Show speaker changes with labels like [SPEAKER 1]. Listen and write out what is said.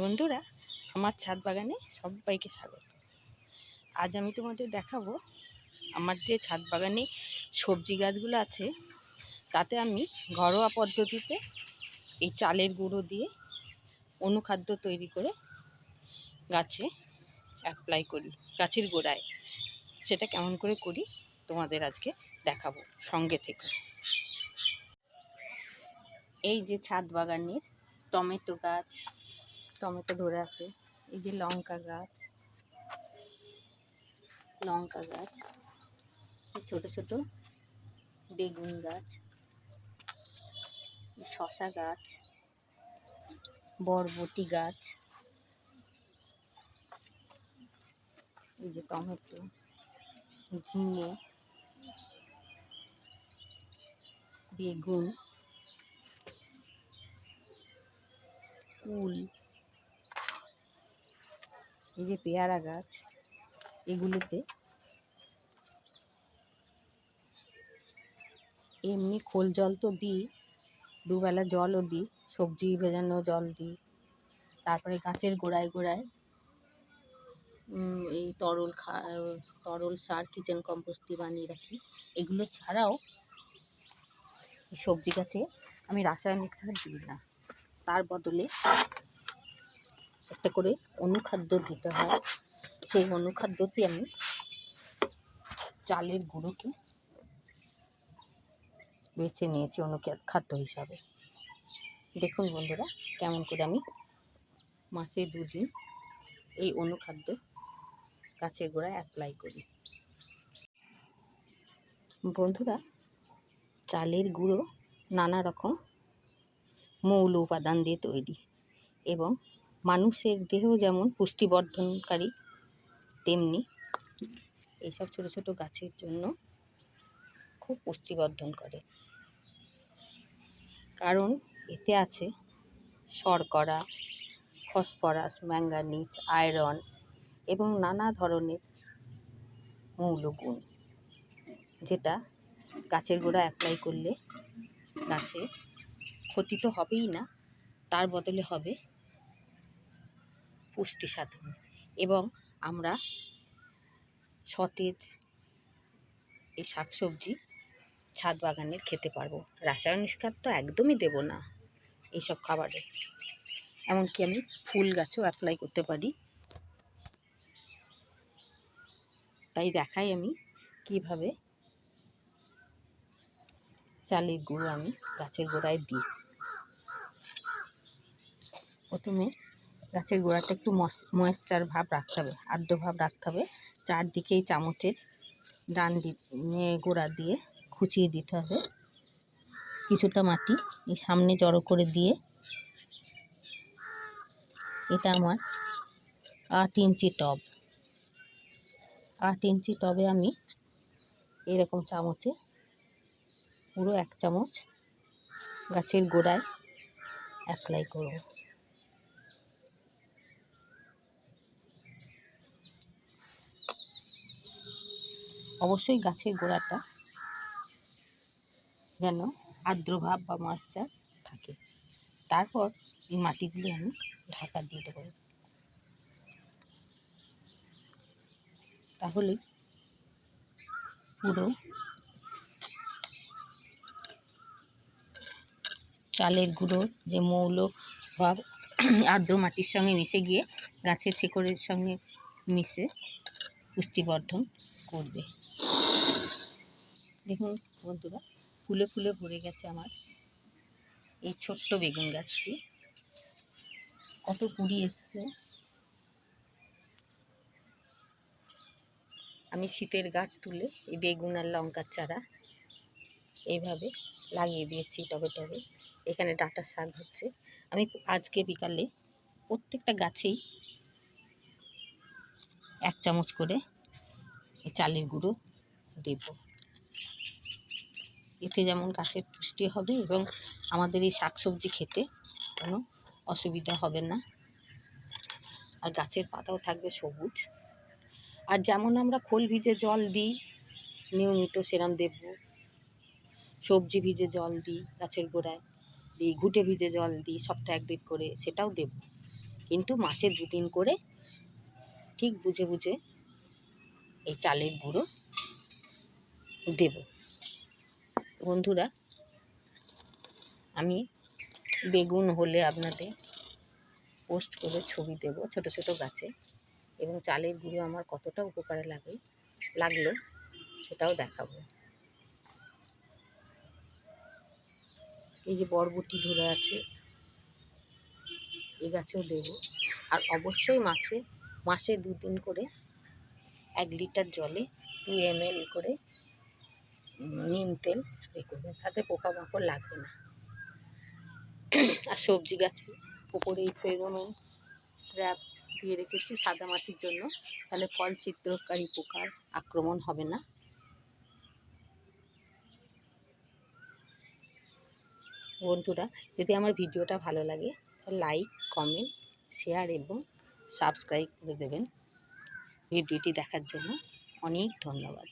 [SPEAKER 1] বন্ধুরা, আমার ছাদ বাগানে সবাইকে স্বাগত। আজ আমি তোমাদের দেখাবো আমার যে ছাদ বাগানে সবজি গাছগুলো আছে, তাতে আমি ঘরোয়া পদ্ধতিতে এই চালের গুঁড়ো দিয়ে অনুখাদ্য তৈরি করে গাছে অ্যাপ্লাই করি, গাছের গোড়ায়। সেটা কেমন করে করি তোমাদের আজকে দেখাবো সঙ্গে থেকে। এই যে ছাদ বাগানের টমেটো গাছ টমেটো ধরে আছে। এই যে লঙ্কা গাছ। লঙ্কা গাছ। ছোট ছোট বেগুন গাছ। শশা গাছ। বরবটি গাছ। এই যে টমেটো। ঝিঙে। বেগুন। কুল এই যে পেয়ারা গাছ, এগুলোতে এমনি খোল জল তো দিই, দুবেলা জলও দিই, সবজি ভেজানো জল দিই, তারপরে গাছের গোড়ায় গোড়ায় এই তরল খা, তরল সার, কিচেন কম্পোস্ট বানিয়ে রাখি। এগুলো ছাড়াও সবজি গাছে আমি রাসায়নিক সার দিই না, তার বদলে একটা করে অনুখাদ্য দিতে হয়। সেই অনুখাদ্যটি আমি চালের গুঁড়োকে বেছে নিয়েছি অনুখাদ্য হিসাবে। দেখুন বন্ধুরা, কেমন করে আমি মাসে দুদিন এই অনুখাদ্য গাছের গোড়ায় অ্যাপ্লাই করি। বন্ধুরা, চালের গুঁড়ো নানা রকম মৌল উপাদান দিয়ে তৈরি এবং মানুষের দেহ যেমন পুষ্টিবর্ধনকারী, তেমনি এইসব ছোট ছোট গাছের জন্য খুব পুষ্টিবর্ধন করে। কারণ এতে আছে শর্করা, ফসফরাস, ম্যাঙ্গানিজ, আয়রন এবং নানা ধরনের মৌলগুণ, যেটা গাছের গোড়া অ্যাপ্লাই করলে গাছে ক্ষতি তো হবেই না, তার বদলে হবে পুষ্টি সাধন। এবং আমরা সতেজ এই শাকসবজি ছাদ বাগানের খেতে পারব। রাসায়নিক সার তো একদমই দেব না এইসব খাবারে। এমনকি আমি ফুল গাছও অ্যাপ্লাই করতে পারি। তাই দেখাই আমি কীভাবে চালের গুঁড়ো আমি গাছের গোড়ায় দিই। প্রথমে গাছের গোড়াটা একটু ময়েশ্চার ভাব রাখতে হবে, আর্দ্র ভাব রাখতে হবে। চারদিকেই চামচের ডান দি- গোড়া দিয়ে খুঁচিয়ে দিতে হবে। কিছুটা মাটি এই সামনে জড়ো করে দিয়ে এটা আমার আট ইঞ্চি টব। আট ইঞ্চি টবে আমি এরকম চামচে পুরো এক চামচ গাছের গোড়ায় অ্যাপ্লাই করব। অবশ্যই গাছের গোড়াটা যেন আর্দ্রভাব বা ময়েশ্চার থাকে। তারপর এই মাটিগুলি আমি ঢাকা দিয়ে দেবো। তাহলে পুরো চালের গুঁড়ো, যে মৌল ভাব আর্দ্র মাটির সঙ্গে মিশে গিয়ে গাছের শিকড়ের সঙ্গে মিশে পুষ্টিবর্ধন করবে। দেখুন বন্ধুরা, ফুলে ফুলে ভরে গেছে আমার। এই ছোট্ট বেগুন গাছটি। কত কুড়ি এসছে। আমি শীতের গাছ তুলে এই বেগুন আর লঙ্কার চারা এইভাবে লাগিয়ে দিয়েছি টবে টবে। এখানে ডাঁটা শাক হচ্ছে। আমি আজকে বিকালে প্রত্যেকটা গাছেই এক চামচ করে এই চালের গুঁড়ো দেব। এতে যেমন গাছের পুষ্টি হবে এবং আমাদের এই শাকসবজি খেতে কোনো অসুবিধা হবে না। আর গাছের পাতাও থাকবে সবুজ। আর যেমন আমরা খোল ভিজে জল দিই, নিয়মিত সেরাম দেব। সবজি ভিজে জল দিই, গাছের গোড়ায় দিই, ঘুঁটে ভিজে জল দিই, সপ্তাহে একদিন করে সেটাও দেব। কিন্তু মাসে দুদিন করে ঠিক বুঝে বুঝে এই চালের গুঁড়ো দেব। বন্ধুরা, আমি বেগুন হলে আপনাদের পোস্ট করে ছবি দেব ছোট ছোট গাছে এবং চালের গুঁড়ো আমার কতটা উপকারে লাগে, লাগল সেটাও দেখাবো। এই যে বরবটি ধরে আছে, এ গাছেও দেবো। আর অবশ্যই মাছে, মাসে দুদিন করে এক লিটার জলে টু এম করে নিম তেল স্প্রে করবেন, তাতে পোকামাকড় লাগবে না। আর সবজি গাছে এই ফেরোমেন ট্র্যাপ দিয়ে রেখেছি সাদা মাটির জন্য, তাহলে ফল চিত্রকারী পোকার আক্রমণ হবে না। বন্ধুরা, যদি আমার ভিডিওটা ভালো লাগে লাইক, কমেন্ট, শেয়ার এবং সাবস্ক্রাইব করে দেবেন। ভিডিওটি দেখার জন্য অনেক ধন্যবাদ।